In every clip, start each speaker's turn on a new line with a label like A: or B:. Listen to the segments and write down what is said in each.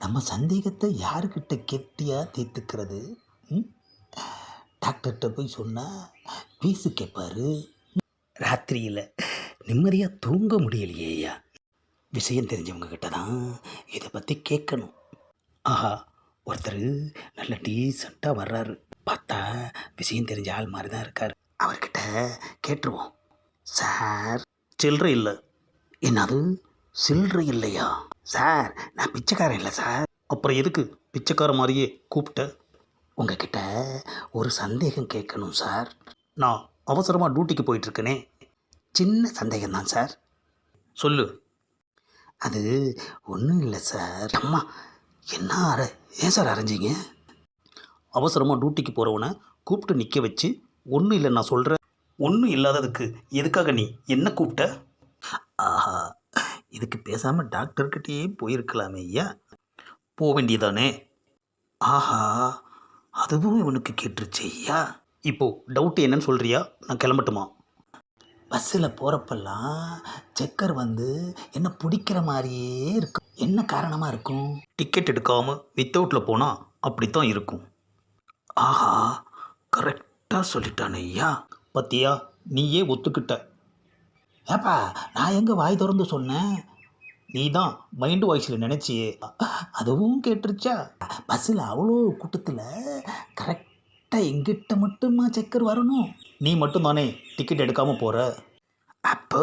A: நம்ம சந்தேகத்தை யாருக்கிட்ட கெட்டியாக தீர்த்துக்கிறது? டாக்டர்கிட்ட போய் சொன்னால் பீஸு கேட்பாரு ராத்திரியில் நிம்மதியாக தூங்க முடியலையே ஐயா. விஷயம் தெரிஞ்சவங்க கிட்ட தான் இதை பற்றி கேட்கணும் ஆஹா ஒருத்தர் நல்ல டீசெண்டாக வர்றாரு. பார்த்தா விஷயம் தெரிஞ்ச ஆள் மாதிரி தான் இருக்கார். அவர்கிட்ட கேட்டுருவோம். சார் சில்லறை இல்லை. என்னது? சில்லறை இல்லையா? சார் நான் பிச்சைக்காரன் இல்லை சார். அப்புறம் எதுக்கு பிச்சைக்கார மாதிரியே கூப்பிட்ட? உங்ககிட்ட ஒரு சந்தேகம் கேட்கணும் சார். நான் அவசரமாக டியூட்டிக்கு போயிட்டுருக்கேனே. சின்ன சந்தேகம் தான் சார். சொல்லு. அது ஒன்றும் இல்லை சார். அம்மா என்ன அரை ஏன் சார் அரைஞ்சிங்க? அவசரமாக டியூட்டிக்கு போகிறவனை கூப்பிட்டு நிற்க வச்சு ஒன்றும் இல்லை நான் சொல்கிறேன் ஒன்றும் இல்லாததுக்கு எதுக்காக நீ என்ன கூப்பிட்ட? ஆஹா இதுக்கு பேசாமல் டாக்டர்கிட்டயே போயிருக்கலாமே ஐயா. போக வேண்டியதானே? ஆஹா அதுவும் இவனுக்கு கேட்டுருச்சு ஐயா. இப்போது டவுட் என்னன்னு சொல்கிறியா நான் கிளம்பட்டுமா? பஸ்ஸில் போகிறப்பெல்லாம் செக்கர் வந்து என்ன பிடிக்கிற மாதிரியே இருக்கும் என்ன காரணமாக இருக்கும்? டிக்கெட் எடுக்காமல் வித்தவுட்டில் போனால் அப்படித்தான் இருக்கும். ஆஹா கரெக்டாக சொல்லிட்டானே ஐயா. பத்தியா நீயே ஒத்துக்கிட்ட. ஏப்பா நான் எங்கே வாய் திறந்து சொன்னேன்? நீ தான் மைண்டு வாய்ஸில் நினச்சியே. அதுவும் கேட்டுருச்சா? பஸ்ஸில் அவ்வளோ கூட்டத்தில் கரெக்டாக எங்கிட்ட மட்டுமா செக்கர் வரணும்? நீ மட்டும்தானே டிக்கெட் எடுக்காமல் போகிற அப்போ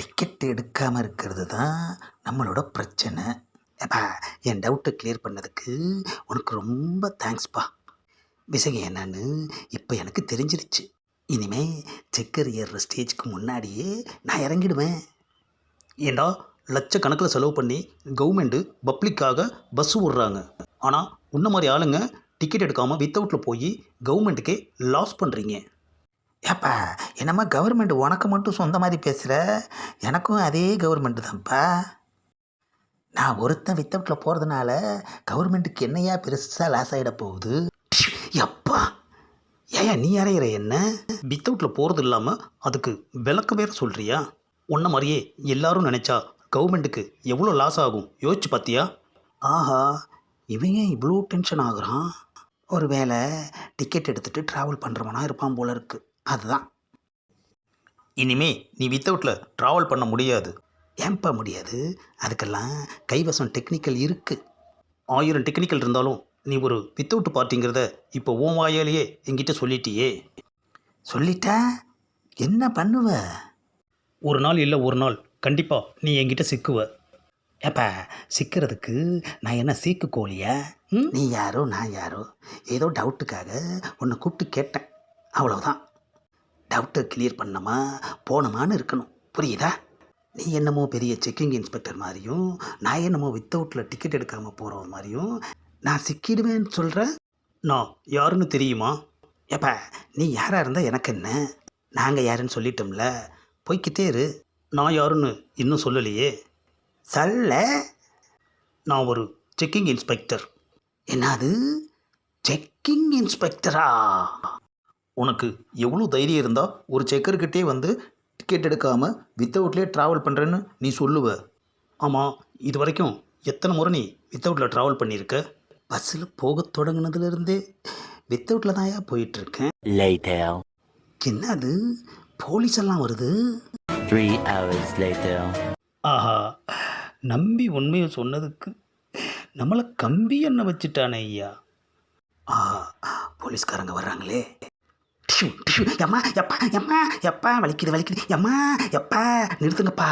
A: டிக்கெட் எடுக்காமல் இருக்கிறது தான் நம்மளோட பிரச்சனை. ஏப்பா என் டவுட்டை கிளியர் பண்ணதுக்கு உனக்கு ரொம்ப தேங்க்ஸ்ப்பா விஷயம் என்னன்னு இப்போ எனக்கு தெரிஞ்சிருச்சு. இனிமே செக்கர் ஏறுற ஸ்டேஜ்க்கு முன்னாடியே நான் இறங்கிடுவேன். ஏண்டா லட்சக்கணக்கில் செலவு பண்ணி கவர்மெண்ட்டு பப்ளிக்காக பஸ் விட்றாங்க ஆனால் உன்ன மாதிரி ஆளுங்க டிக்கெட் எடுக்காமல் வித்தவுட்டில் போய் கவர்மெண்ட்டுக்கே லாஸ் பண்ணுறீங்க ஏப்பா என்னம்மா கவர்மெண்ட் உனக்கு மட்டும் சொந்த மாதிரி பேசுகிற எனக்கும் அதே கவர்மெண்ட்டு தான்ப்பா. நான் ஒருத்தன் வித்தவுட்டில் போகிறதுனால கவர்மெண்ட்டுக்கு என்னையா பெருசாக லாஸ் ஆகிட போகுது? எப்பா ஏயா நீ அறையிற என்ன? வித்தவுட்டில் போகிறது இல்லாமல் அதுக்கு விளக்கம் வேறு சொல்கிறியா உன்ன மாதிரியே எல்லாரும் நினச்சா கவர்மெண்ட்டுக்கு எவ்வளோ லாஸ் ஆகும்? யோசிச்சு பார்த்தியா ஆஹா இவன் ஏன் இவ்வளோ டென்ஷன் ஆகுறான்? ஒரு வேளை டிக்கெட் எடுத்துகிட்டு ட்ராவல் பண்ணுறவனா இருப்பான் போல இருக்கு. அதுதான். இனிமே நீ வித்தவுட்டில் ட்ராவல் பண்ண முடியாது. ஏன்பா முடியாது? அதுக்கெல்லாம் கைவசம் டெக்னிக்கல் இருக்குது ஆயிரம் டெக்னிக்கல் இருந்தாலும் நீ ஒரு வித்தவுட் பார்ட்டிங்கிறத இப்போ உன் வாயாலேயே என்கிட்ட சொல்லிட்டியே. சொல்லிட்டா? என்ன பண்ணுவ? ஒரு நாள் இல்லை ஒரு நாள். கண்டிப்பாக நீ என்கிட்ட சிக்குவ. ஏப்பா சிக்கிறதுக்கு நான் என்ன சீக்கு கோழியா? நீ யாரோ நான் யாரோ? ஏதோ டவுட்டுக்காக உன்னை கூப்பிட்டு கேட்டேன். அவ்வளவுதான். டவுட்டை கிளியர் பண்ணமா போனமான்னு இருக்கணும். புரியுதா? நீ என்னமோ பெரிய செக்கிங் இன்ஸ்பெக்டர் மாதிரியும் நான் என்னமோ வித்தவுட்டில் டிக்கெட் எடுக்காமல் போகிற மாதிரியும் நான் சிக்கிடுவேன்னு சொல்கிறேன் நான் யாருன்னு தெரியுமா? ஏப்பா நீ யாராக இருந்தால் எனக்கு என்ன? நாங்கள் யாருன்னு சொல்லிட்டோம்ல. போய்க்கிட்டே இரு. நான் யாருன்னு இன்னும் சொல்லலையே. சொல்ல. நான் ஒரு செக்கிங் இன்ஸ்பெக்டர். என்னது? செக்கிங் இன்ஸ்பெக்டரா? உனக்கு எவ்வளோ தைரியம் இருந்தால் ஒரு செக்கர்கிட்டே வந்து டிக்கெட் எடுக்காமல் வித்தவுட்லேயே ட்ராவல் பண்ணுறேன்னு நீ சொல்லுவ. ஆமாம் இது வரைக்கும் எத்தனை முறை நீ வித்தவுட்டில் ட்ராவல் பண்ணியிருக்க? பஸ்ஸில் போக தொடங்கினதுலேருந்தே வித்தவுட்டில் தான் ஏன் போயிட்டுருக்கேன்.
B: Later.
A: என்னது? போலீஸ் எல்லாம் வருது. ஆஹா நம்பி உண்மையை சொன்னதுக்கு நம்மளை கம்பி என்ன வச்சுட்டானே ஐயா? ஆஹா போலீஸ்காரங்க வர்றாங்களே. டிஷு, டிஷு, எம்மா எப்பா எம்மா எப்பா வலிக்குது வலிக்குது எம்மா எப்பா நிறுத்துங்கப்பா.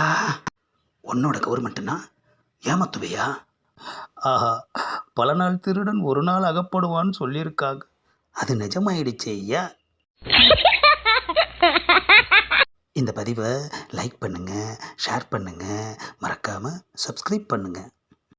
A: உன்னோட கவர்மெண்ட்டுனா ஏமாத்துவையா? ஆஹா பல நாள் திருடன் ஒரு நாள் அகப்படுவான்னு சொல்லியிருக்காங்க. அது நிஜமாயிடுச்சு ஐயா. இந்த பதிவை லைக் பண்ணுங்கள் ஷேர் பண்ணுங்கள் மறக்காமல் சப்ஸ்கிரைப் பண்ணுங்கள்